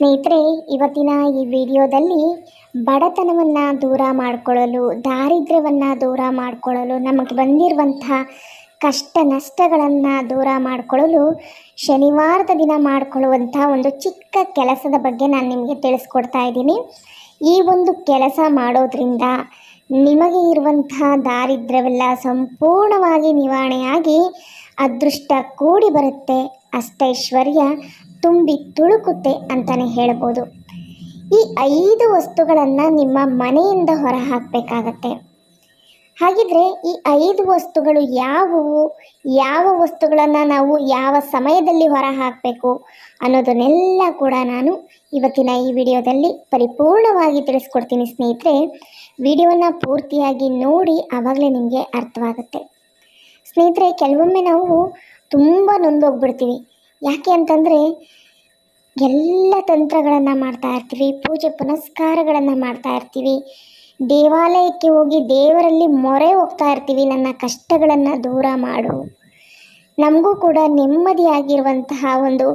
ಸ್ನೇಹಿತರೆ, ಇವತ್ತಿನ ಈ ವಿಡಿಯೋದಲ್ಲಿ ಬಡತನವನ್ನು ದೂರ ಮಾಡಿಕೊಳ್ಳಲು, ದಾರಿದ್ರ್ಯವನ್ನು ದೂರ ಮಾಡಿಕೊಳ್ಳಲು, ನಮಗೆ ಬಂದಿರುವಂತಹ ಕಷ್ಟ ನಷ್ಟಗಳನ್ನು ದೂರ ಮಾಡಿಕೊಳ್ಳಲು ಶನಿವಾರದ ದಿನ ಮಾಡಿಕೊಳ್ಳುವಂಥ ಒಂದು ಚಿಕ್ಕ ಕೆಲಸದ ಬಗ್ಗೆ ನಾನು ನಿಮಗೆ ತಿಳಿಸ್ಕೊಡ್ತಾ ಇದ್ದೀನಿ. ಈ ಒಂದು ಕೆಲಸ ಮಾಡೋದ್ರಿಂದ ನಿಮಗೆ ಇರುವಂತಹ ದಾರಿದ್ರ್ಯವೆಲ್ಲ ಸಂಪೂರ್ಣವಾಗಿ ನಿವಾರಣೆಯಾಗಿ, ಅದೃಷ್ಟ ಕೂಡಿ ಬರುತ್ತೆ. ಅಷ್ಟೈಶ್ವರ್ಯ ತುಂಬಿ ತುಳುಕುತ್ತೆ ಅಂತಲೇ ಹೇಳ್ಬೋದು. ಈ ಐದು ವಸ್ತುಗಳನ್ನು ನಿಮ್ಮ ಮನೆಯಿಂದ ಹೊರ ಹಾಕಬೇಕಾಗತ್ತೆ ಹಾಗಿದ್ರೆ ಈ ಐದು ವಸ್ತುಗಳು ಯಾವುವು? ಯಾವ ವಸ್ತುಗಳನ್ನು ನಾವು ಯಾವ ಸಮಯದಲ್ಲಿ ಹೊರ ಹಾಕಬೇಕು ಅನ್ನೋದನ್ನೆಲ್ಲ ಕೂಡ ನಾನು ಇವತ್ತಿನ ಈ ವಿಡಿಯೋದಲ್ಲಿ ಪರಿಪೂರ್ಣವಾಗಿ ತಿಳಿಸ್ಕೊಡ್ತೀನಿ ಸ್ನೇಹಿತರೆ. ವಿಡಿಯೋನ ಪೂರ್ತಿಯಾಗಿ ನೋಡಿ ಆವಾಗಲೇ ನಿಮಗೆ ಅರ್ಥವಾಗುತ್ತೆ. ಸ್ನೇಹಿತರೆ, ಕೆಲವೊಮ್ಮೆ ನಾವು ತುಂಬ ನೊಂದೋಗ್ಬಿಡ್ತೀವಿ. ಯಾಕೆ ಅಂತಂದರೆ ಎಲ್ಲ ತಂತ್ರಗಳನ್ನು ಮಾಡ್ತಾ ಇರ್ತೀವಿ, ಪೂಜೆ ಪುನಸ್ಕಾರಗಳನ್ನು ಮಾಡ್ತಾ ಇರ್ತೀವಿ. ದೇವಾಲಯಕ್ಕೆ ಹೋಗಿ ದೇವರಲ್ಲಿ ಮೊರೆ ಹೋಗ್ತಾ ಇರ್ತೀವಿ, ನನ್ನ ಕಷ್ಟಗಳನ್ನು ದೂರ ಮಾಡು. ನಮಗೂ ಕೂಡ ನೆಮ್ಮದಿಯಾಗಿರುವಂತಹ ಒಂದು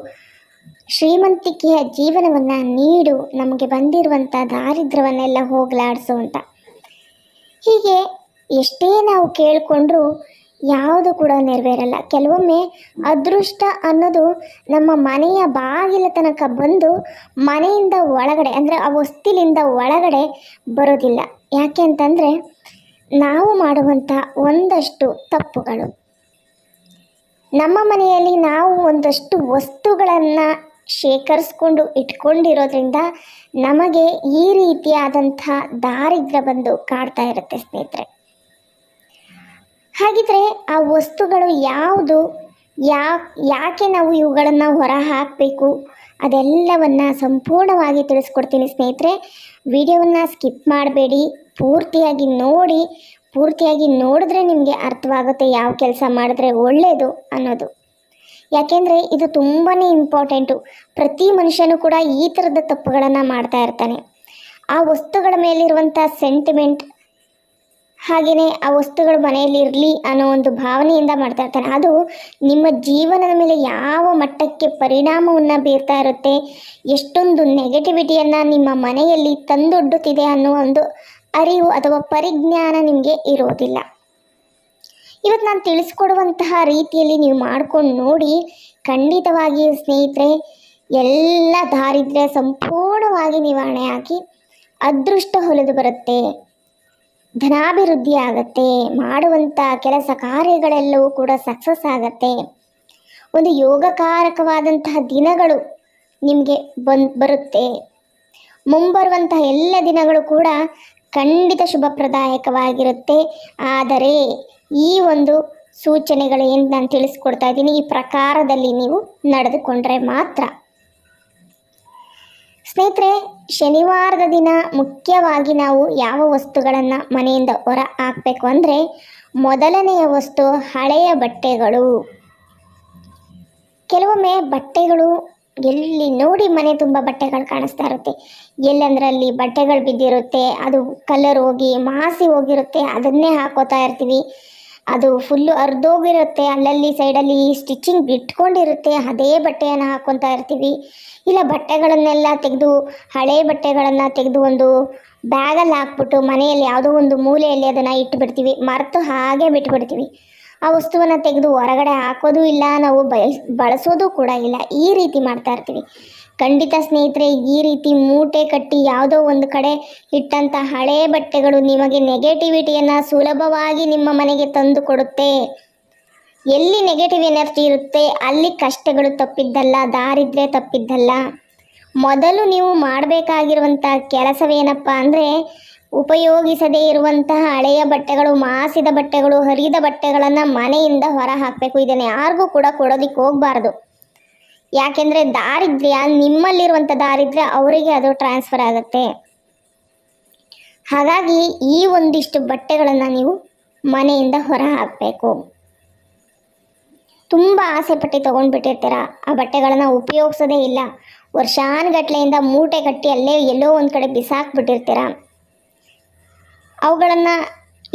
ಶ್ರೀಮಂತಿಕೆಯ ಜೀವನವನ್ನು ನೀಡು, ನಮಗೆ ಬಂದಿರುವಂಥ ದಾರಿದ್ರ್ಯವನ್ನೆಲ್ಲ ಹೋಗಲಾಡಿಸು ಅಂತ. ಹೀಗೆ ಎಷ್ಟೇ ನಾವು ಕೇಳಿಕೊಂಡ್ರೂ ಯಾವುದು ಕೂಡ ನೆರವೇರಲ್ಲ. ಕೆಲವೊಮ್ಮೆ ಅದೃಷ್ಟ ಅನ್ನೋದು ನಮ್ಮ ಮನೆಯ ಬಾಗಿಲ ತನಕ ಬಂದು ಮನೆಯಿಂದ ಒಳಗಡೆ, ಅಂದರೆ ಆ ವಸ್ತಿಲಿಂದ ಒಳಗಡೆ ಬರೋದಿಲ್ಲ. ಯಾಕೆ ಅಂತಂದರೆ ನಾವು ಮಾಡುವಂಥ ಒಂದಷ್ಟು ತಪ್ಪುಗಳು. ನಮ್ಮ ಮನೆಯಲ್ಲಿ ನಾವು ಒಂದಷ್ಟು ವಸ್ತುಗಳನ್ನು ಶೇಖರಿಸ್ಕೊಂಡು ಇಟ್ಕೊಂಡಿರೋದ್ರಿಂದ ನಮಗೆ ಈ ರೀತಿಯಾದಂಥ ದಾರಿದ್ರ್ಯ ಬಂದು ಕಾಡ್ತಾ ಇರುತ್ತೆ ಸ್ನೇಹಿತರೆ. ಹಾಗಿದ್ರೆ ಆ ವಸ್ತುಗಳು ಯಾವುದು, ಯಾ, ಯಾಕೆ ನಾವು ಇವುಗಳನ್ನು ಹೊರ ಹಾಕಬೇಕು ಅದೆಲ್ಲವನ್ನು ಸಂಪೂರ್ಣವಾಗಿ ತಿಳಿಸ್ಕೊಡ್ತೀನಿ ಸ್ನೇಹಿತರೆ. ವಿಡಿಯೋವನ್ನು ಸ್ಕಿಪ್ ಮಾಡಬೇಡಿ, ಪೂರ್ತಿಯಾಗಿ ನೋಡಿ, ಪೂರ್ತಿಯಾಗಿ ನೋಡಿದ್ರೆ ನಿಮಗೆ ಅರ್ಥವಾಗುತ್ತೆ ಯಾವ ಕೆಲಸ ಮಾಡಿದ್ರೆ ಒಳ್ಳೆಯದು ಅನ್ನೋದು. ಯಾಕೆಂದರೆ ಇದು ತುಂಬಾ ಇಂಪಾರ್ಟೆಂಟು. ಪ್ರತಿ ಮನುಷ್ಯನೂ ಕೂಡ ಈ ಥರದ ತಪ್ಪುಗಳನ್ನು ಮಾಡ್ತಾ ಇರ್ತಾನೆ. ಆ ವಸ್ತುಗಳ ಮೇಲಿರುವಂಥ ಸೆಂಟಿಮೆಂಟ್ ಹಾಗೆಯೇ ಆ ವಸ್ತುಗಳು ಮನೆಯಲ್ಲಿ ಇರಲಿ ಅನ್ನೋ ಒಂದು ಭಾವನೆಯಿಂದ ಮಾಡ್ತಾ ಇರ್ತಾನೆ. ಅದು ನಿಮ್ಮ ಜೀವನದ ಮೇಲೆ ಯಾವ ಮಟ್ಟಕ್ಕೆ ಪರಿಣಾಮವನ್ನು ಬೀರ್ತಾ ಇರುತ್ತೆ, ಎಷ್ಟೊಂದು ನೆಗೆಟಿವಿಟಿಯನ್ನು ನಿಮ್ಮ ಮನೆಯಲ್ಲಿ ತಂದೊಡ್ಡುತ್ತಿದೆ ಅನ್ನೋ ಒಂದು ಅರಿವು ಅಥವಾ ಪರಿಜ್ಞಾನ ನಿಮಗೆ ಇರೋದಿಲ್ಲ. ಇವತ್ತು ನಾನು ತಿಳಿಸ್ಕೊಡುವಂತಹ ರೀತಿಯಲ್ಲಿ ನೀವು ಮಾಡ್ಕೊಂಡು ನೋಡಿ, ಖಂಡಿತವಾಗಿಯೂ ಸ್ನೇಹಿತರೆ, ಎಲ್ಲ ದಾರಿದ್ರ್ಯ ಸಂಪೂರ್ಣವಾಗಿ ನಿವಾರಣೆ ಆಗಿ ಅದೃಷ್ಟ ಹೊಲಿದು ಬರುತ್ತೆ. ಧನಾಭಿವೃದ್ಧಿ ಆಗತ್ತೆ ಮಾಡುವಂಥ ಕೆಲಸ ಕಾರ್ಯಗಳೆಲ್ಲವೂ ಕೂಡ ಸಕ್ಸಸ್ ಆಗತ್ತೆ. ಒಂದು ಯೋಗಕಾರಕವಾದಂತಹ ದಿನಗಳು ನಿಮಗೆ ಬನ್ ಬರುತ್ತೆ. ಮುಂಬರುವಂತಹ ಎಲ್ಲ ದಿನಗಳು ಕೂಡ ಖಂಡಿತ ಶುಭಪ್ರದಾಯಕವಾಗಿರುತ್ತೆ. ಆದರೆ ಈ ಒಂದು ಸೂಚನೆಗಳು ಏನು ನಾನು ತಿಳಿಸ್ಕೊಡ್ತಾ ಇದ್ದೀನಿ, ಈ ಪ್ರಕಾರದಲ್ಲಿ ನೀವು ನಡೆದುಕೊಂಡ್ರೆ ಮಾತ್ರ. ಸ್ನೇಹಿತರೆ, ಶನಿವಾರದ ದಿನ ಮುಖ್ಯವಾಗಿ ನಾವು ಯಾವ ವಸ್ತುಗಳನ್ನು ಮನೆಯಿಂದ ಹೊರ ಹಾಕಬೇಕು ಅಂದರೆ ಮೊದಲನೆಯ ವಸ್ತು ಹಳೆಯ ಬಟ್ಟೆಗಳು. ಕೆಲವೊಮ್ಮೆ ಬಟ್ಟೆಗಳು ಎಲ್ಲಿ ನೋಡಿ ಮನೆ ತುಂಬ ಬಟ್ಟೆಗಳು ಕಾಣಿಸ್ತಾ ಇರುತ್ತೆ. ಎಲ್ಲಂದ್ರಲ್ಲಿ ಬಟ್ಟೆಗಳು ಬಿದ್ದಿರುತ್ತೆ, ಅದು ಕಲರ್ ಹೋಗಿ ಮಾಸಿ ಹೋಗಿರುತ್ತೆ, ಅದನ್ನೇ ಹಾಕೋತಾ ಇರ್ತೀವಿ. ಅದು ಫುಲ್ಲು ಅರ್ಧೋಗಿರುತ್ತೆ. ಅಲ್ಲಲ್ಲಿ ಸೈಡಲ್ಲಿ ಸ್ಟಿಚಿಂಗ್ ಬಿಟ್ಕೊಂಡಿರುತ್ತೆ ಅದೇ ಬಟ್ಟೆಯನ್ನು ಹಾಕ್ಕೊತಾ ಇರ್ತೀವಿ. ಇಲ್ಲ ಬಟ್ಟೆಗಳನ್ನೆಲ್ಲ ತೆಗೆದು, ಹಳೆ ಬಟ್ಟೆಗಳನ್ನು ತೆಗೆದು ಒಂದು ಬ್ಯಾಗಲ್ಲಿ ಹಾಕ್ಬಿಟ್ಟು ಮನೆಯಲ್ಲಿ ಯಾವುದೋ ಒಂದು ಮೂಲೆಯಲ್ಲಿ ಅದನ್ನು ಇಟ್ಟುಬಿಡ್ತೀವಿ ಮರೆತು ಹಾಗೆ ಬಿಟ್ಬಿಡ್ತೀವಿ. ಆ ವಸ್ತುವನ್ನು ತೆಗೆದು ಹೊರಗಡೆ ಹಾಕೋದು ಇಲ್ಲ. ನಾವು ಬಳಸೋದು ಕೂಡ ಇಲ್ಲ. ಈ ರೀತಿ ಮಾಡ್ತಾ ಇರ್ತೀವಿ. ಖಂಡಿತ ಸ್ನೇಹಿತರೆ, ಈ ರೀತಿ ಮೂಟೆ ಕಟ್ಟಿ ಯಾವುದೋ ಒಂದು ಕಡೆ ಇಟ್ಟಂಥ ಹಳೆ ಬಟ್ಟೆಗಳು ನಿಮಗೆ ನೆಗೆಟಿವಿಟಿಯನ್ನು ಸುಲಭವಾಗಿ ನಿಮ್ಮ ಮನೆಗೆ ತಂದು ಕೊಡುತ್ತೆ. ಎಲ್ಲಿ ನೆಗೆಟಿವ್ ಎನರ್ಜಿ ಇರುತ್ತೆ, ಅಲ್ಲಿ ಕಷ್ಟಗಳು ತಪ್ಪಿದ್ದಲ್ಲ ದಾರಿದ್ರೆ ತಪ್ಪಿದ್ದಲ್ಲ. ಮೊದಲು ನೀವು ಮಾಡಬೇಕಾಗಿರುವಂಥ ಕೆಲಸವೇನಪ್ಪ ಅಂದರೆ, ಉಪಯೋಗಿಸದೇ ಇರುವಂತಹ ಹಳೆಯ ಬಟ್ಟೆಗಳು, ಮಾಸಿದ ಬಟ್ಟೆಗಳು, ಹರಿದ ಬಟ್ಟೆಗಳನ್ನು ಮನೆಯಿಂದ ಹೊರ ಹಾಕಬೇಕು. ಇದನ್ನು ಯಾರಿಗೂ ಕೂಡ ಕೊಡೋದಿಕ್ಕೆ ಹೋಗಬಾರ್ದು. ಯಾಕೆಂದರೆ ದಾರಿದ್ರ್ಯ ನಿಮ್ಮಲ್ಲಿರುವಂಥ ದಾರಿದ್ರ್ಯ ಅವರಿಗೆ ಅದು ಟ್ರಾನ್ಸ್ಫರ್ ಆಗುತ್ತೆ. ಹಾಗಾಗಿ ಈ ಒಂದಿಷ್ಟು ಬಟ್ಟೆಗಳನ್ನು ನೀವು ಮನೆಯಿಂದ ಹೊರ ಹಾಕಬೇಕು ತುಂಬ ಆಸೆ ಪಟ್ಟಿ ತೊಗೊಂಡ್ಬಿಟ್ಟಿರ್ತೀರ? ಆ ಬಟ್ಟೆಗಳನ್ನು ಉಪಯೋಗಿಸೋದೇ ಇಲ್ಲ. ವರ್ಷಾನುಗಟ್ಲೆಯಿಂದ ಮೂಟೆ ಕಟ್ಟಿ ಅಲ್ಲೇ ಎಲ್ಲೋ ಒಂದು ಕಡೆ ಬಿಸಾಕ್ಬಿಟ್ಟಿರ್ತೀರ? ಅವುಗಳನ್ನು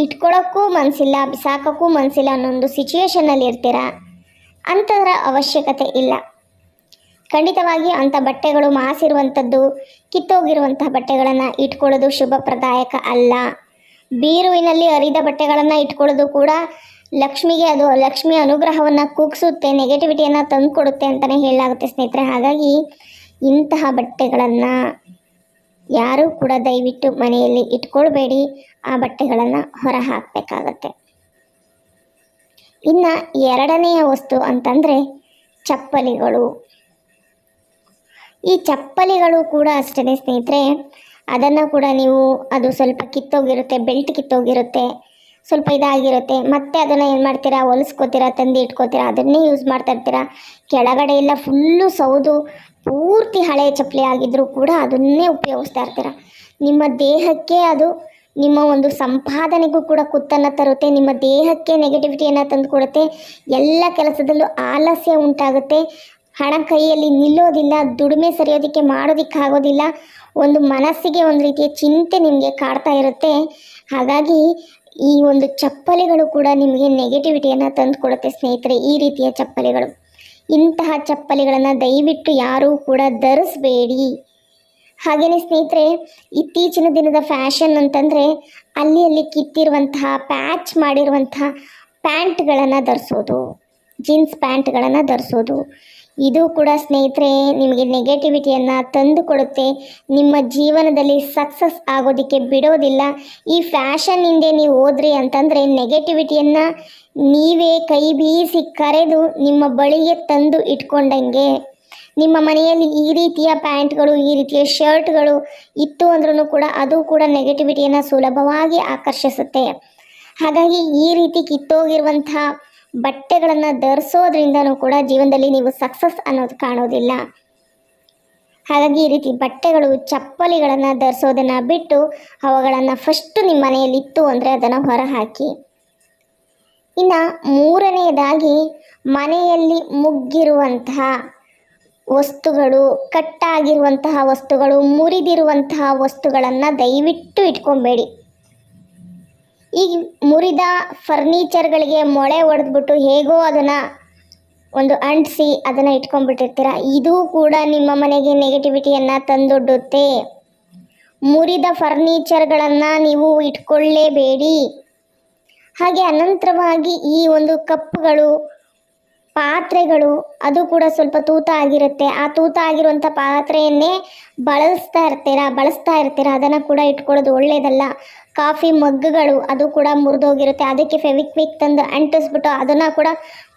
ಇಟ್ಕೊಳ್ಳೋಕ್ಕೂ ಮನಸ್ಸಿಲ್ಲ ಬಿಸಾಕೋಕ್ಕೂ ಮನಸ್ಸಿಲ್ಲ ಅನ್ನೋ ಒಂದು ಸಿಚುವೇಶನಲ್ಲಿ ಇರ್ತೀರ ಅಂಥದ್ರ ಅವಶ್ಯಕತೆ ಇಲ್ಲ. ಖಂಡಿತವಾಗಿ ಅಂಥ ಬಟ್ಟೆಗಳು ಮಾಸಿರುವಂಥದ್ದು ಕಿತ್ತೋಗಿರುವಂತಹ ಬಟ್ಟೆಗಳನ್ನು ಇಟ್ಕೊಳ್ಳೋದು ಶುಭಪ್ರದಾಯಕ ಅಲ್ಲ. ಬೀರುವಿನಲ್ಲಿ ಅರಿದ ಬಟ್ಟೆಗಳನ್ನು ಇಟ್ಕೊಳ್ಳೋದು ಕೂಡ ಲಕ್ಷ್ಮಿಗೆ ಅದು, ಲಕ್ಷ್ಮಿ ಅನುಗ್ರಹವನ್ನು ಕುಗ್ಸುತ್ತೆ ನೆಗೆಟಿವಿಟಿಯನ್ನು ತಂದುಕೊಡುತ್ತೆ ಅಂತಲೇ ಹೇಳಲಾಗುತ್ತೆ ಸ್ನೇಹಿತರೆ. ಹಾಗಾಗಿ ಇಂತಹ ಬಟ್ಟೆಗಳನ್ನು ಯಾರೂ ಕೂಡ ದಯವಿಟ್ಟು ಮನೆಯಲ್ಲಿ ಇಟ್ಕೊಳ್ಬೇಡಿ. ಆ ಬಟ್ಟೆಗಳನ್ನು ಹೊರ ಹಾಕಬೇಕಾಗತ್ತೆ ಇನ್ನು ಎರಡನೆಯ ವಸ್ತು ಅಂತಂದರೆ ಚಪ್ಪಲಿಗಳು. ಈ ಚಪ್ಪಲಿಗಳು ಕೂಡ ಅಷ್ಟೇ ಸ್ನೇಹಿತರೆ. ಅದನ್ನು ಕೂಡ ನೀವು, ಅದು ಸ್ವಲ್ಪ ಕಿತ್ತೋಗಿರುತ್ತೆ, ಬೆಲ್ಟ್ ಕಿತ್ತೋಗಿರುತ್ತೆ, ಸ್ವಲ್ಪ ಇದಾಗಿರುತ್ತೆ. ಮತ್ತೆ ಅದನ್ನು ಏನು ಮಾಡ್ತೀರಾ, ಹೊಲಿಸ್ಕೋತೀರಾ, ತಂದು ಇಟ್ಕೋತೀರಾ, ಅದನ್ನೇ ಯೂಸ್ ಮಾಡ್ತಾ ಇರ್ತೀರಾ. ಕೆಳಗಡೆ ಎಲ್ಲ ಫುಲ್ಲು ಸೌದು, ಪೂರ್ತಿ ಹಳೆ ಚಪ್ಪಲಿ ಆಗಿದ್ದರೂ ಕೂಡ ಅದನ್ನೇ ಉಪಯೋಗಿಸ್ತಾ ಇರ್ತೀರ. ನಿಮ್ಮ ದೇಹಕ್ಕೆ ಅದು, ನಿಮ್ಮ ಒಂದು ಸಂಪಾದನೆಗೂ ಕೂಡ ಕುತ್ತನ್ನು ತರುತ್ತೆ, ನಿಮ್ಮ ದೇಹಕ್ಕೆ ನೆಗೆಟಿವಿಟಿಯನ್ನು ತಂದು ಕೊಡುತ್ತೆ, ಎಲ್ಲ ಕೆಲಸದಲ್ಲೂ ಆಲಸ್ಯ ಉಂಟಾಗುತ್ತೆ. ಹಣ ಕೈಯಲ್ಲಿ ನಿಲ್ಲೋದಿಲ್ಲ, ದುಡಿಮೆ ಸರಿಯೋದಕ್ಕೆ ಮಾಡೋದಕ್ಕೆ ಆಗೋದಿಲ್ಲ ಒಂದು ಮನಸ್ಸಿಗೆ ಒಂದು ರೀತಿಯ ಚಿಂತೆ ನಿಮಗೆ ಕಾಡ್ತಾ ಇರುತ್ತೆ. ಹಾಗಾಗಿ ಈ ಒಂದು ಚಪ್ಪಲಿಗಳು ಕೂಡ ನಿಮಗೆ ನೆಗೆಟಿವಿಟಿಯನ್ನು ತಂದು ಕೊಡುತ್ತೆ ಸ್ನೇಹಿತರೆ, ಈ ರೀತಿಯ ಚಪ್ಪಲಿಗಳು. ಇಂತಹ ಚಪ್ಪಲಿಗಳನ್ನು ದಯವಿಟ್ಟು ಯಾರೂ ಕೂಡ ಧರಿಸಬೇಡಿ. ಹಾಗೆಯೇ ಸ್ನೇಹಿತರೆ, ಇತ್ತೀಚಿನ ದಿನದ ಫ್ಯಾಷನ್ ಅಂತಂದರೆ ಅಲ್ಲಿ ಅಲ್ಲಿ ಕಿತ್ತಿರುವಂತಹ, ಪ್ಯಾಚ್ ಮಾಡಿರುವಂತಹ ಪ್ಯಾಂಟ್ಗಳನ್ನು ಧರಿಸೋದು, ಜೀನ್ಸ್ ಪ್ಯಾಂಟ್ಗಳನ್ನು ಧರಿಸೋದು. ಇದು ಕೂಡ ಸ್ನೇಹಿತರೆ ನಿಮಗೆ ನೆಗೆಟಿವಿಟಿಯನ್ನು ತಂದು ಕೊಡುತ್ತೆ ನಿಮ್ಮ ಜೀವನದಲ್ಲಿ ಸಕ್ಸಸ್ ಆಗೋದಕ್ಕೆ ಬಿಡೋದಿಲ್ಲ. ಈ ಫ್ಯಾಷನ್ ಹಿಂದೆ ನೀವು ಹೋದ್ರಿ ಅಂತಂದರೆ ನೆಗೆಟಿವಿಟಿಯನ್ನು ನೀವೇ ಕೈ ಬೀಸಿ ಕರೆದು ನಿಮ್ಮ ಬಳಿಗೆ ತಂದು ಇಟ್ಕೊಂಡಂಗೆ. ನಿಮ್ಮ ಮನೆಯಲ್ಲಿ ಈ ರೀತಿಯ ಪ್ಯಾಂಟ್ಗಳು, ಈ ರೀತಿಯ ಶರ್ಟ್ಗಳು ಇತ್ತು ಅಂದ್ರೂ ಕೂಡ ಅದು ಕೂಡ ನೆಗೆಟಿವಿಟಿಯನ್ನು ಸುಲಭವಾಗಿ ಆಕರ್ಷಿಸುತ್ತೆ. ಹಾಗಾಗಿ ಈ ರೀತಿ ಕಿತ್ತೋಗಿರುವಂತಹ ಬಟ್ಟೆಗಳನ್ನು ಧರಿಸೋದ್ರಿಂದನೂ ಕೂಡ ಜೀವನದಲ್ಲಿ ನೀವು ಸಕ್ಸಸ್ ಅನ್ನೋದು ಕಾಣೋದಿಲ್ಲ. ಹಾಗಾಗಿ ಈ ರೀತಿ ಬಟ್ಟೆಗಳು, ಚಪ್ಪಲಿಗಳನ್ನು ಧರಿಸೋದನ್ನು ಬಿಟ್ಟು ಅವುಗಳನ್ನು ಫಸ್ಟು ನಿಮ್ಮ ಮನೆಯಲ್ಲಿ ಇತ್ತು ಅಂದರೆ ಅದನ್ನು ಹೊರಹಾಕಿ. ಇನ್ನು ಮೂರನೆಯದಾಗಿ ಮನೆಯಲ್ಲಿ ಮುಗ್ಗಿರುವಂತಹ ವಸ್ತುಗಳು, ಕಟ್ಟಾಗಿರುವಂತಹ ವಸ್ತುಗಳು, ಮುರಿದಿರುವಂತಹ ವಸ್ತುಗಳನ್ನು ದಯವಿಟ್ಟು ಇಟ್ಕೊಬೇಡಿ. ಈ ಮುರಿದ ಫರ್ನಿಚರ್ಗಳಿಗೆ ಮೊಳೆ ಹೊಡೆದ್ಬಿಟ್ಟು ಹೇಗೋ ಅದನ್ನು ಒಂದು ಅಂಟಿಸಿ ಅದನ್ನು ಇಟ್ಕೊಂಡ್ಬಿಟ್ಟಿರ್ತೀರ? ಇದು ಕೂಡ ನಿಮ್ಮ ಮನೆಗೆ ನೆಗೆಟಿವಿಟಿಯನ್ನು ತಂದೊಡ್ಡುತ್ತೆ. ಮುರಿದ ಫರ್ನಿಚರ್ಗಳನ್ನು ನೀವು ಇಟ್ಕೊಳ್ಳೇಬೇಡಿ. ಹಾಗೆ ಅನಂತರವಾಗಿ ಈ ಒಂದು ಕಪ್ಗಳು, ಪಾತ್ರೆಗಳು, ಅದು ಕೂಡ ಸ್ವಲ್ಪ ತೂತ ಆಗಿರುತ್ತೆ. ಆ ತೂತ ಆಗಿರುವಂಥ ಪಾತ್ರೆಯನ್ನೇ ಬಳಸ್ತಾ ಇರ್ತೀರಾ? ಬಳಸ್ತಾ ಇರ್ತೀರಾ? ಅದನ್ನು ಕೂಡ ಇಟ್ಕೊಳ್ಳೋದು ಒಳ್ಳೆಯದಲ್ಲ ಕಾಫಿ ಮಗ್ಗುಗಳು ಅದು ಕೂಡ ಮುರಿದೋಗಿರುತ್ತೆ. ಅದಕ್ಕೆ ಫೆವಿಕ್ವಿಕ್ ತಂದು ಅಂಟಿಸ್ಬಿಟ್ಟು ಅದನ್ನು ಕೂಡ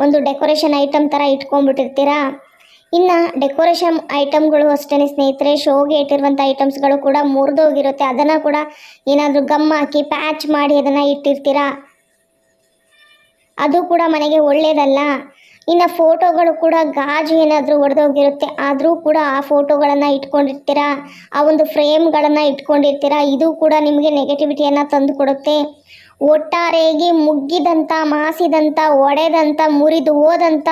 ಒಂದು ಡೆಕೋರೇಷನ್ ಐಟಮ್ ಥರ ಇಟ್ಕೊಂಡ್ಬಿಟ್ಟಿರ್ತೀರಾ? ಇನ್ನು ಡೆಕೋರೇಷನ್ ಐಟಮ್ಗಳು ಅಷ್ಟೇ ಸ್ನೇಹಿತರೆ, ಶೋಗೆ ಇಟ್ಟಿರುವಂಥ ಐಟಮ್ಸ್ಗಳು ಕೂಡ ಮುರಿದೋಗಿರುತ್ತೆ. ಅದನ್ನು ಕೂಡ ಏನಾದರೂ ಗಮ್ ಹಾಕಿ ಪ್ಯಾಚ್ ಮಾಡಿ ಅದನ್ನು ಇಟ್ಟಿರ್ತೀರಾ? ಅದು ಕೂಡ ಮನೆಗೆ ಒಳ್ಳೆಯದಲ್ಲ ಇನ್ನು ಫೋಟೋಗಳು ಕೂಡ ಗಾಜು ಏನಾದರೂ ಒಡೆದೋಗಿರುತ್ತೆ ಆದರೂ ಕೂಡ ಆ ಫೋಟೋಗಳನ್ನು ಇಟ್ಕೊಂಡಿರ್ತೀರಾ? ಆ ಒಂದು ಫ್ರೇಮ್ಗಳನ್ನು ಇಟ್ಕೊಂಡಿರ್ತೀರಾ? ಇದು ಕೂಡ ನಿಮಗೆ ನೆಗೆಟಿವಿಟಿಯನ್ನು ತಂದು ಕೊಡುತ್ತೆ ಒಟ್ಟಾರೆಯಾಗಿ ಮುಗ್ಗಿದಂಥ ಮಾಸಿದಂಥ ಒಡೆದಂಥ ಮುರಿದು ಹೋದಂಥ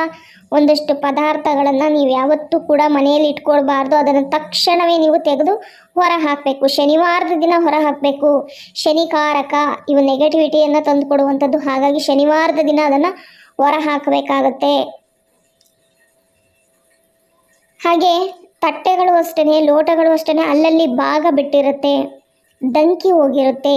ಒಂದಷ್ಟು ಪದಾರ್ಥಗಳನ್ನು ನೀವು ಯಾವತ್ತೂ ಕೂಡ ಮನೆಯಲ್ಲಿ ಇಟ್ಕೊಳ್ಬಾರ್ದು. ಅದನ್ನು ತಕ್ಷಣವೇ ನೀವು ತೆಗೆದು ಹೊರ ಹಾಕಬೇಕು. ಶನಿವಾರದ ದಿನ ಹೊರ ಹಾಕಬೇಕು. ಶನಿಕಾರಕ ಇವು ನೆಗೆಟಿವಿಟಿಯನ್ನು ತಂದು ಕೊಡುವಂಥದ್ದು ಹಾಗಾಗಿ ಶನಿವಾರದ ದಿನ ಅದನ್ನು ಹೊರ ಹಾಕಬೇಕಾಗತ್ತೆ. ಹಾಗೆ ತಟ್ಟೆಗಳು ಅಷ್ಟೇ ಲೋಟಗಳು ಅಷ್ಟೇ ಅಲ್ಲಲ್ಲಿ ಭಾಗ ಬಿಟ್ಟಿರುತ್ತೆ ದಂಕಿ ಹೋಗಿರುತ್ತೆ,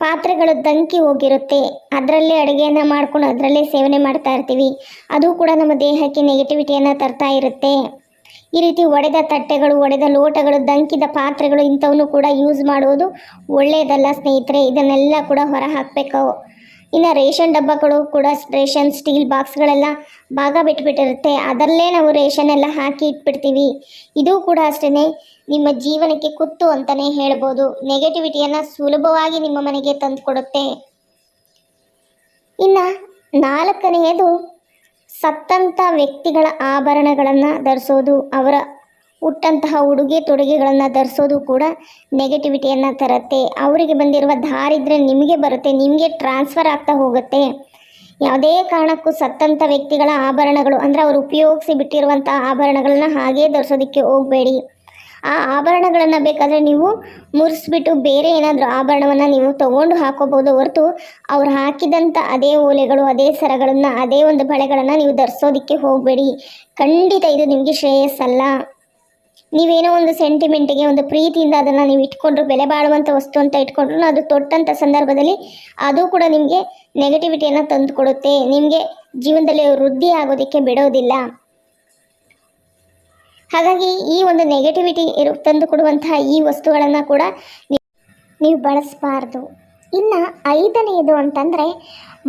ಪಾತ್ರೆಗಳು ದಂಕಿ ಹೋಗಿರುತ್ತೆ, ಅದರಲ್ಲೇ ಅಡುಗೆಯನ್ನು ಮಾಡ್ಕೊಂಡು ಅದರಲ್ಲೇ ಸೇವನೆ ಮಾಡ್ತಾ ಇರ್ತೀವಿ. ಅದು ಕೂಡ ನಮ್ಮ ದೇಹಕ್ಕೆ ನೆಗೆಟಿವಿಟಿಯನ್ನು ತರ್ತಾ ಇರುತ್ತೆ. ಈ ರೀತಿ ಒಡೆದ ತಟ್ಟೆಗಳು, ಒಡೆದ ಲೋಟಗಳು ದಂಕಿದ ಪಾತ್ರೆಗಳು ಇಂಥವನ್ನು ಕೂಡ ಯೂಸ್ ಮಾಡುವುದು ಒಳ್ಳೆಯದಲ್ಲ ಸ್ನೇಹಿತರೆ. ಇದನ್ನೆಲ್ಲ ಕೂಡ ಹೊರ ಹಾಕಬೇಕು ಇನ್ನು ರೇಷನ್ ಡಬ್ಬಗಳು ಕೂಡ ರೇಷನ್, ಸ್ಟೀಲ್ ಬಾಕ್ಸ್ಗಳೆಲ್ಲ ಭಾಗ ಬಿಟ್ಬಿಟ್ಟಿರುತ್ತೆ. ಅದರಲ್ಲೇ ನಾವು ರೇಷನ್ ಎಲ್ಲ ಹಾಕಿ ಇಟ್ಬಿಡ್ತೀವಿ. ಇದು ಕೂಡ ಅಷ್ಟೇ ನಿಮ್ಮ ಜೀವನಕ್ಕೆ ಕುತ್ತು ಅಂತಲೇ ಹೇಳ್ಬೋದು. ನೆಗೆಟಿವಿಟಿಯನ್ನು ಸುಲಭವಾಗಿ ನಿಮ್ಮ ಮನೆಗೆ ತಂದುಕೊಡುತ್ತೆ. ಇನ್ನು ನಾಲ್ಕನೆಯದು ಸತ್ತಂಥ ವ್ಯಕ್ತಿಗಳ ಆಭರಣಗಳನ್ನು ಧರಿಸೋದು. ಅವರ ಹುಟ್ಟಂತಹ ಉಡುಗೆ ತೊಡುಗೆಗಳನ್ನು ಧರಿಸೋದು ಕೂಡ ನೆಗೆಟಿವಿಟಿಯನ್ನು ತರುತ್ತೆ. ಅವರಿಗೆ ಬಂದಿರುವ ದಾರಿದ್ರೆ ನಿಮಗೆ ಬರುತ್ತೆ, ನಿಮಗೆ ಟ್ರಾನ್ಸ್ಫರ್ ಆಗ್ತಾ ಹೋಗುತ್ತೆ. ಯಾವುದೇ ಕಾರಣಕ್ಕೂ ಸತ್ತಂಥ ವ್ಯಕ್ತಿಗಳ ಆಭರಣಗಳು ಅಂದರೆ ಅವರು ಉಪಯೋಗಿಸಿ ಬಿಟ್ಟಿರುವಂಥ ಆಭರಣಗಳನ್ನ ಹಾಗೇ ಧರಿಸೋದಕ್ಕೆ ಹೋಗಬೇಡಿ. ಆ ಆಭರಣಗಳನ್ನು ಬೇಕಾದರೆ ನೀವು ಮುರಿಸ್ಬಿಟ್ಟು ಬೇರೆ ಏನಾದರೂ ಆಭರಣವನ್ನು ನೀವು ತಗೊಂಡು ಹಾಕೋಬೋದು ಹೊರತು ಅವ್ರು ಹಾಕಿದಂಥ ಅದೇ ಓಲೆಗಳು, ಅದೇ ಸರಗಳನ್ನು, ಅದೇ ಒಂದು ಬಳೆಗಳನ್ನು ನೀವು ಧರಿಸೋದಕ್ಕೆ ಹೋಗಬೇಡಿ. ಖಂಡಿತ ಇದು ನಿಮಗೆ ಶ್ರೇಯಸ್ಸಲ್ಲ. ನೀವೇನೋ ಒಂದು ಸೆಂಟಿಮೆಂಟಿಗೆ, ಒಂದು ಪ್ರೀತಿಯಿಂದ ಅದನ್ನು ನೀವು ಇಟ್ಕೊಂಡ್ರು, ಬೆಲೆ ಬಾಳುವಂಥ ವಸ್ತು ಅಂತ ಇಟ್ಕೊಂಡ್ರು ಅದು ತೊಟ್ಟಂಥ ಸಂದರ್ಭದಲ್ಲಿ ಅದು ಕೂಡ ನಿಮಗೆ ನೆಗೆಟಿವಿಟಿಯನ್ನು ತಂದು ಕೊಡುತ್ತೆ ನಿಮಗೆ ಜೀವನದಲ್ಲಿ ವೃದ್ಧಿ ಆಗೋದಕ್ಕೆ ಬಿಡೋದಿಲ್ಲ. ಹಾಗಾಗಿ ಈ ಒಂದು ನೆಗೆಟಿವಿಟಿ ಇರು, ತಂದು ಕೊಡುವಂತಹ ಈ ವಸ್ತುಗಳನ್ನು ಕೂಡ ನೀವು ಬಳಸಬಾರ್ದು. ಇನ್ನು ಐದನೆಯದು ಅಂತಂದರೆ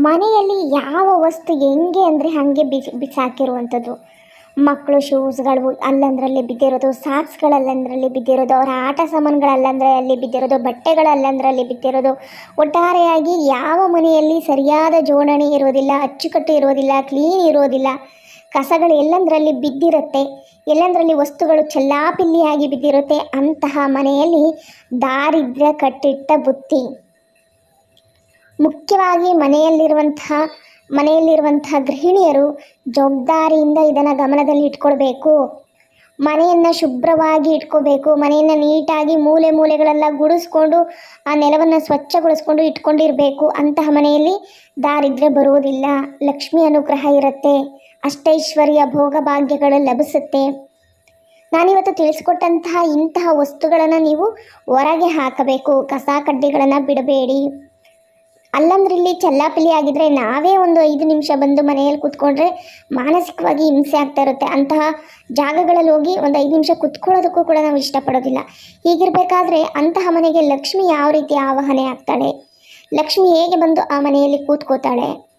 ಮನೆಯಲ್ಲಿ ಯಾವ ವಸ್ತು ಹೆಂಗೆ ಅಂದರೆ ಹಾಗೆ ಬಿಸಿ ಬಿಸಾಕಿರುವಂಥದ್ದು. ಮಕ್ಕಳು ಶೂಸ್ಗಳು ಅಲ್ಲಂದ್ರಲ್ಲಿ ಬಿದ್ದಿರೋದು ಸಾಕ್ಸ್ಗಳಲ್ಲಂದ್ರಲ್ಲಿ ಬಿದ್ದಿರೋದು, ಅವರ ಆಟ ಸಾಮಾನುಗಳಲ್ಲಂದ್ರೆ ಅಲ್ಲಿ ಬಿದ್ದಿರೋದು, ಬಟ್ಟೆಗಳಲ್ಲಂದ್ರಲ್ಲಿ ಬಿದ್ದಿರೋದು. ಒಟ್ಟಾರೆಯಾಗಿ ಯಾವ ಮನೆಯಲ್ಲಿ ಸರಿಯಾದ ಜೋಡಣೆ ಇರೋದಿಲ್ಲ, ಅಚ್ಚುಕಟ್ಟು ಇರೋದಿಲ್ಲ ಕ್ಲೀನ್ ಇರೋದಿಲ್ಲ, ಕಸಗಳು ಎಲ್ಲಂದ್ರಲ್ಲಿ ಬಿದ್ದಿರುತ್ತೆ, ಎಲ್ಲಂದ್ರಲ್ಲಿ ವಸ್ತುಗಳು ಚೆಲ್ಲಾಪಿಲ್ಲಿಯಾಗಿ ಬಿದ್ದಿರುತ್ತೆ, ಅಂತಹ ಮನೆಯಲ್ಲಿ ದಾರಿದ್ರ್ಯ ಕಟ್ಟಿಟ್ಟ ಬುತ್ತಿ. ಮುಖ್ಯವಾಗಿ ಮನೆಯಲ್ಲಿರುವಂತಹ ಮನೆಯಲ್ಲಿರುವಂತಹ ಗೃಹಿಣಿಯರು ಜವಾಬ್ದಾರಿಯಿಂದ ಇದನ್ನು ಗಮನದಲ್ಲಿ ಇಟ್ಕೊಳ್ಬೇಕು. ಮನೆಯನ್ನು ಶುಭ್ರವಾಗಿ ಇಟ್ಕೋಬೇಕು ಮನೆಯನ್ನು ನೀಟಾಗಿ ಮೂಲೆ ಮೂಲೆಗಳೆಲ್ಲ ಗುಡಿಸ್ಕೊಂಡು, ಆ ನೆಲವನ್ನು ಸ್ವಚ್ಛಗೊಳಿಸ್ಕೊಂಡು ಇಟ್ಕೊಂಡಿರಬೇಕು. ಅಂತಹ ಮನೆಯಲ್ಲಿ ದಾರಿದ್ರೆ ಬರುವುದಿಲ್ಲ. ಲಕ್ಷ್ಮಿ ಅನುಗ್ರಹ ಇರುತ್ತೆ. ಅಷ್ಟೈಶ್ವರ್ಯ ಭೋಗ ಭಾಗ್ಯಗಳು ಲಭಿಸುತ್ತೆ. ನಾನಿವತ್ತು ತಿಳಿಸ್ಕೊಟ್ಟಂತಹ ಇಂತಹ ವಸ್ತುಗಳನ್ನು ನೀವು ಹೊರಗೆ ಹಾಕಬೇಕು. ಕಸ ಕಡ್ಡಿಗಳನ್ನು ಬಿಡಬೇಡಿ. ಅಲ್ಲಂದ್ರೆ ಇಲ್ಲಿ ಚಲ್ಲಾಪಿಲಿ ಆಗಿದ್ರೆ ನಾವೇ ಒಂದು ಐದು ನಿಮಿಷ ಬಂದು ಮನೆಯಲ್ಲಿ ಕೂತ್ಕೊಂಡ್ರೆ ಮಾನಸಿಕವಾಗಿ ಹಿಂಸೆ ಆಗ್ತಾ ಇರುತ್ತೆ. ಅಂತಹ ಜಾಗಗಳಲ್ಲಿ ಹೋಗಿ ಒಂದು ಐದು ನಿಮಿಷ ಕುತ್ಕೊಳ್ಳೋದಕ್ಕೂ ಕೂಡ ನಾವು ಇಷ್ಟಪಡೋದಿಲ್ಲ. ಹೀಗಿರಬೇಕಾದ್ರೆ ಅಂತಹ ಮನೆಗೆ ಲಕ್ಷ್ಮಿ ಯಾವ ರೀತಿ ಆವಾಹನೆ ಆಗ್ತಾಳೆ? ಲಕ್ಷ್ಮಿ ಹೇಗೆ ಬಂದು ಆ ಮನೆಯಲ್ಲಿ ಕೂತ್ಕೋತಾಳೆ?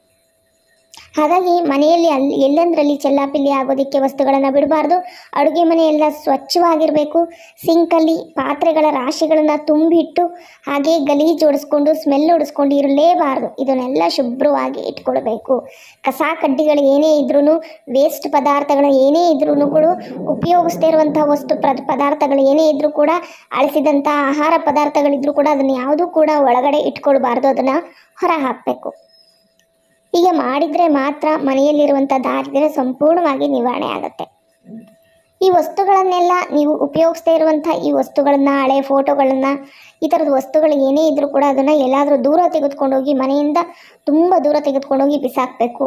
ಹಾಗಾಗಿ ಮನೆಯಲ್ಲಿ ಅಲ್ಲಿ ಎಲ್ಲೆಂದರಲ್ಲಿ ಚೆಲ್ಲಾಪಿಲ್ಲಿ ಆಗೋದಕ್ಕೆ ವಸ್ತುಗಳನ್ನು ಬಿಡಬಾರ್ದು. ಅಡುಗೆ ಮನೆಯೆಲ್ಲ ಸ್ವಚ್ಛವಾಗಿರಬೇಕು. ಸಿಂಕಲ್ಲಿ ಪಾತ್ರೆಗಳ ರಾಶಿಗಳನ್ನು ತುಂಬಿಟ್ಟು ಹಾಗೆ ಗಲೀಜು ಹೊಡಿಸ್ಕೊಂಡು ಸ್ಮೆಲ್ ಹೊಡಿಸ್ಕೊಂಡು ಇರಲೇಬಾರ್ದು. ಇದನ್ನೆಲ್ಲ ಶುಭ್ರವಾಗಿ ಇಟ್ಕೊಳ್ಬೇಕು. ಕಸ ಕಡ್ಡಿಗಳು ಏನೇ ಇದ್ರೂ ವೇಸ್ಟ್ ಪದಾರ್ಥಗಳು ಏನೇ ಇದ್ರೂ ಕೂಡ ಉಪಯೋಗಿಸ್ತಾ ಇರುವಂಥ ವಸ್ತು ಪದಾರ್ಥಗಳು ಏನೇ ಇದ್ರೂ ಕೂಡ, ಅಳಿಸಿದಂಥ ಆಹಾರ ಪದಾರ್ಥಗಳಿದ್ರೂ ಕೂಡ ಅದನ್ನು ಯಾವುದೂ ಕೂಡ ಒಳಗಡೆ ಇಟ್ಕೊಳ್ಬಾರ್ದು. ಅದನ್ನು ಹೊರ ಹಾಕಬೇಕು ಹೀಗೆ ಮಾಡಿದರೆ ಮಾತ್ರ ಮನೆಯಲ್ಲಿರುವಂಥ ದಾರಿದ್ರ್ಯ ಸಂಪೂರ್ಣವಾಗಿ ನಿವಾರಣೆ ಆಗುತ್ತೆ. ಈ ವಸ್ತುಗಳನ್ನೆಲ್ಲ ನೀವು ಉಪಯೋಗಿಸ್ತಾ ಇರುವಂಥ ಈ ವಸ್ತುಗಳನ್ನು, ಹಳೆ ಫೋಟೋಗಳನ್ನು, ಈ ಥರದ ವಸ್ತುಗಳು ಏನೇ ಇದ್ದರೂ ಕೂಡ ಅದನ್ನು ಎಲ್ಲಾದರೂ ದೂರ ತೆಗೆದುಕೊಂಡೋಗಿ ಮನೆಯಿಂದ ತುಂಬ ದೂರ ತೆಗೆದುಕೊಂಡೋಗಿ ಬಿಸಾಕಬೇಕು.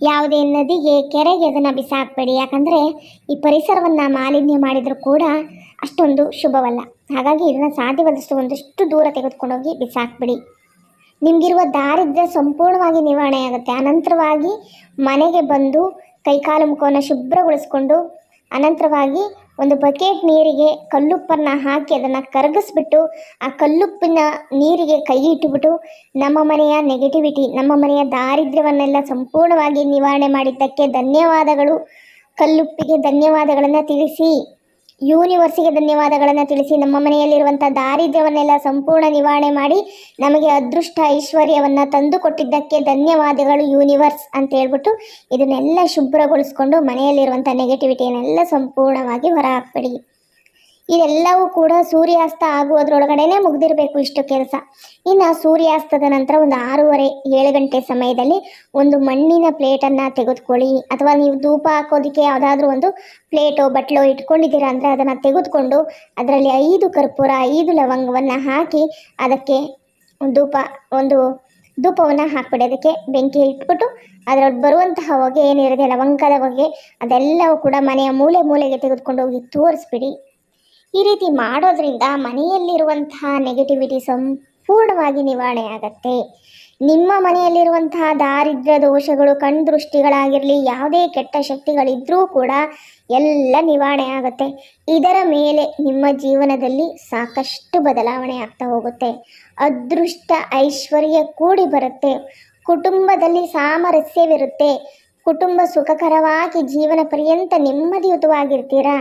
ಯಾವುದೇ ನದಿಗೆ, ಕೆರೆಗೆ ಅದನ್ನು ಬಿಸಾಕಬೇಡಿ. ಯಾಕಂದರೆ ಈ ಪರಿಸರವನ್ನು ಮಾಲಿನ್ಯ ಮಾಡಿದರೂ ಕೂಡ ಅಷ್ಟೊಂದು ಶುಭವಲ್ಲ. ಹಾಗಾಗಿ ಇದನ್ನು ಸಾಧ್ಯವಾದಷ್ಟು ಒಂದಷ್ಟು ದೂರ ತೆಗೆದುಕೊಂಡೋಗಿ ಬಿಸಾಕಬೇಡಿ. ನಿಮಗಿರುವ ದಾರಿದ್ರ್ಯ ಸಂಪೂರ್ಣವಾಗಿ ನಿವಾರಣೆ ಆಗುತ್ತೆ. ಅನಂತರವಾಗಿ ಮನೆಗೆ ಬಂದು ಕೈಕಾಲು ಮುಖವನ್ನು ಶುಭ್ರಗೊಳಿಸ್ಕೊಂಡು ಅನಂತರವಾಗಿ ಒಂದು ಬಕೆಟ್ ನೀರಿಗೆ ಕಲ್ಲುಪ್ಪನ್ನು ಹಾಕಿ ಅದನ್ನು ಕರಗಿಸ್ಬಿಟ್ಟು ಆ ಕಲ್ಲುಪ್ಪಿನ ನೀರಿಗೆ ಕೈ ಇಟ್ಟುಬಿಟ್ಟು ನಮ್ಮ ಮನೆಯ ನೆಗೆಟಿವಿಟಿ ನಮ್ಮ ಮನೆಯ ದಾರಿದ್ರ್ಯವನ್ನೆಲ್ಲ ಸಂಪೂರ್ಣವಾಗಿ ನಿವಾರಣೆ ಮಾಡಿದ್ದಕ್ಕೆ ಧನ್ಯವಾದಗಳು. ಕಲ್ಲುಪ್ಪಿಗೆ ಧನ್ಯವಾದಗಳನ್ನು ತಿಳಿಸಿ. ಯೂನಿವರ್ಸಿಗೆ ಧನ್ಯವಾದಗಳನ್ನು ತಿಳಿಸಿ ನಮ್ಮ ಮನೆಯಲ್ಲಿರುವಂಥ ದಾರಿದ್ರ್ಯವನ್ನೆಲ್ಲ ಸಂಪೂರ್ಣ ನಿವಾರಣೆ ಮಾಡಿ ನಮಗೆ ಅದೃಷ್ಟ ಐಶ್ವರ್ಯವನ್ನು ತಂದು ಕೊಟ್ಟಿದ್ದಕ್ಕೆ ಧನ್ಯವಾದಗಳು ಯೂನಿವರ್ಸ್ ಅಂತ ಹೇಳ್ಬಿಟ್ಟು ಇದನ್ನೆಲ್ಲ ಶುಭ್ರಗೊಳಿಸ್ಕೊಂಡು ಮನೆಯಲ್ಲಿರುವಂಥ ನೆಗೆಟಿವಿಟಿಯನ್ನೆಲ್ಲ ಸಂಪೂರ್ಣವಾಗಿ ಹೊರ ಹಾಕ್ಬಿಡಿ ಇದೆಲ್ಲವೂ ಕೂಡ ಸೂರ್ಯಾಸ್ತ ಆಗುವುದರೊಳಗಡೆನೆ ಮುಗ್ದಿರಬೇಕು ಇಷ್ಟು ಕೆಲಸ. ಇನ್ನು ಸೂರ್ಯಾಸ್ತದ ನಂತರ ಒಂದು ಆರೂವರೆ, ಏಳು ಗಂಟೆ ಸಮಯದಲ್ಲಿ ಒಂದು ಮಣ್ಣಿನ ಪ್ಲೇಟನ್ನು ತೆಗೆದುಕೊಳ್ಳಿ. ಅಥವಾ ನೀವು ಧೂಪ ಹಾಕೋದಕ್ಕೆ ಯಾವುದಾದ್ರೂ ಒಂದು ಪ್ಲೇಟೋ, ಬಟ್ಲೋ ಇಟ್ಕೊಂಡಿದ್ದೀರಾ ಅಂದರೆ ಅದನ್ನು ತೆಗೆದುಕೊಂಡು ಅದರಲ್ಲಿ ಐದು ಕರ್ಪೂರ, ಐದು ಲವಂಗವನ್ನು ಹಾಕಿ ಅದಕ್ಕೆ ಧೂಪ, ಒಂದು ಧೂಪವನ್ನು ಹಾಕ್ಬಿಡಿ. ಅದಕ್ಕೆ ಬೆಂಕಿ ಇಟ್ಬಿಟ್ಟು ಅದರಲ್ಲಿ ಬರುವಂತಹ ಹೊಗೆ ಏನಿರುತ್ತೆ, ಲವಂಗದ ಹೊಗೆ ಅದೆಲ್ಲವೂ ಕೂಡ ಮನೆಯ ಮೂಲೆ ಮೂಲೆಗೆ ತೆಗೆದುಕೊಂಡು ಹೋಗಿ ತೋರಿಸ್ಬಿಡಿ. ಈ ರೀತಿ ಮಾಡೋದ್ರಿಂದ ಮನೆಯಲ್ಲಿರುವಂತಹ ನೆಗೆಟಿವಿಟಿ ಸಂಪೂರ್ಣವಾಗಿ ನಿವಾರಣೆ ಆಗತ್ತೆ. ನಿಮ್ಮ ಮನೆಯಲ್ಲಿರುವಂತಹ ದಾರಿದ್ರ್ಯ ದೋಷಗಳು, ಕಣ್ದೃಷ್ಟಿಗಳಾಗಿರಲಿ, ಯಾವುದೇ ಕೆಟ್ಟ ಶಕ್ತಿಗಳಿದ್ರೂ ಕೂಡ ಎಲ್ಲ ನಿವಾರಣೆ ಆಗುತ್ತೆ. ಇದರ ಮೇಲೆ ನಿಮ್ಮ ಜೀವನದಲ್ಲಿ ಸಾಕಷ್ಟು ಬದಲಾವಣೆ ಆಗ್ತಾ ಹೋಗುತ್ತೆ. ಅದೃಷ್ಟ ಐಶ್ವರ್ಯ ಕೂಡಿ ಬರುತ್ತೆ. ಕುಟುಂಬದಲ್ಲಿ ಸಾಮರಸ್ಯವಿರುತ್ತೆ. ಕುಟುಂಬ ಸುಖಕರವಾಗಿ ಜೀವನ ಪರ್ಯಂತ ನೆಮ್ಮದಿಯುತವಾಗಿರ್ತೀರಾ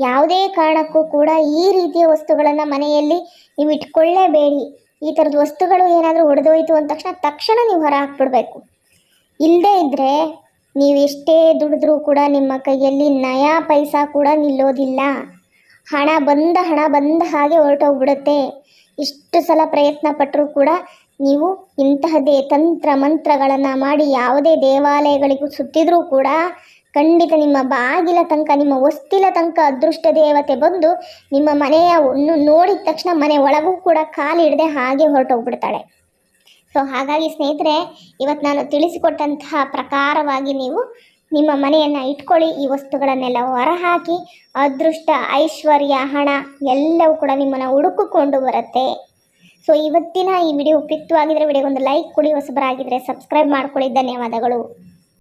ಯಾವುದೇ ಕಾರಣಕ್ಕೂ ಕೂಡ ಈ ರೀತಿಯ ವಸ್ತುಗಳನ್ನು ಮನೆಯಲ್ಲಿ ನೀವು ಇಟ್ಕೊಳ್ಳೇಬೇಡಿ. ಈ ಥರದ ವಸ್ತುಗಳು ಏನಾದರೂ ಹೊಡೆದೋಯ್ತು ಅಂದ ತಕ್ಷಣ ತಕ್ಷಣ ನೀವು ಹೊರ ಹಾಕ್ಬಿಡ್ಬೇಕು ಇಲ್ಲದೇ ಇದ್ದರೆ ನೀವು ಎಷ್ಟೇ ದುಡಿದ್ರೂ ಕೂಡ ನಿಮ್ಮ ಕೈಯಲ್ಲಿ ನಯಾ ಪೈಸಾ ಕೂಡ ನಿಲ್ಲೋದಿಲ್ಲ. ಹಣ ಬಂದ ಹಣ ಬಂದ ಹಾಗೆ ಹೊರಟೋಗ್ಬಿಡುತ್ತೆ. ಇಷ್ಟು ಸಲ ಪ್ರಯತ್ನ ಪಟ್ಟರೂ ಕೂಡ ನೀವು ಇಂತಹದ್ದೇ ತಂತ್ರ ಮಂತ್ರಗಳನ್ನು ಮಾಡಿ ಯಾವುದೇ ದೇವಾಲಯಗಳಿಗೂ ಸುತ್ತಿದ್ರೂ ಕೂಡ ಖಂಡಿತ ನಿಮ್ಮ ಬಾಗಿಲ ತನಕ, ನಿಮ್ಮ ಹೊಸ್ತಿಲ ತನಕ ಅದೃಷ್ಟ ದೇವತೆ ಬಂದು ನಿಮ್ಮ ಮನೆಯ ನೋಡಿದ ತಕ್ಷಣ ಮನೆ ಒಳಗೂ ಕೂಡ ಕಾಲಿಡದೆ ಹಾಗೆ ಹೊರಟೋಗ್ಬಿಡ್ತಾಳೆ. ಸೊ ಹಾಗಾಗಿ ಸ್ನೇಹಿತರೆ, ಇವತ್ತು ನಾನು ತಿಳಿಸಿಕೊಟ್ಟಂತಹ ಪ್ರಕಾರವಾಗಿ ನೀವು ನಿಮ್ಮ ಮನೆಯನ್ನು ಇಟ್ಕೊಳ್ಳಿ, ಈ ವಸ್ತುಗಳನ್ನೆಲ್ಲ ಹೊರಹಾಕಿ, ಅದೃಷ್ಟ, ಐಶ್ವರ್ಯ, ಹಣ ಎಲ್ಲವೂ ಕೂಡ ನಿಮ್ಮನ್ನು ಹುಡುಕಿಕೊಂಡು ಬರುತ್ತೆ. ಸೊ ಇವತ್ತಿನ ಈ ವಿಡಿಯೋ ಉಪಯುಕ್ತವಾಗಿದ್ದರೆ ವಿಡಿಯೋಗೊಂದು ಲೈಕ್ ಕೊಡಿ ಹೊಸಬರಾಗಿದ್ದರೆ ಸಬ್ಸ್ಕ್ರೈಬ್ ಮಾಡ್ಕೊಳ್ಳಿ. ಧನ್ಯವಾದಗಳು.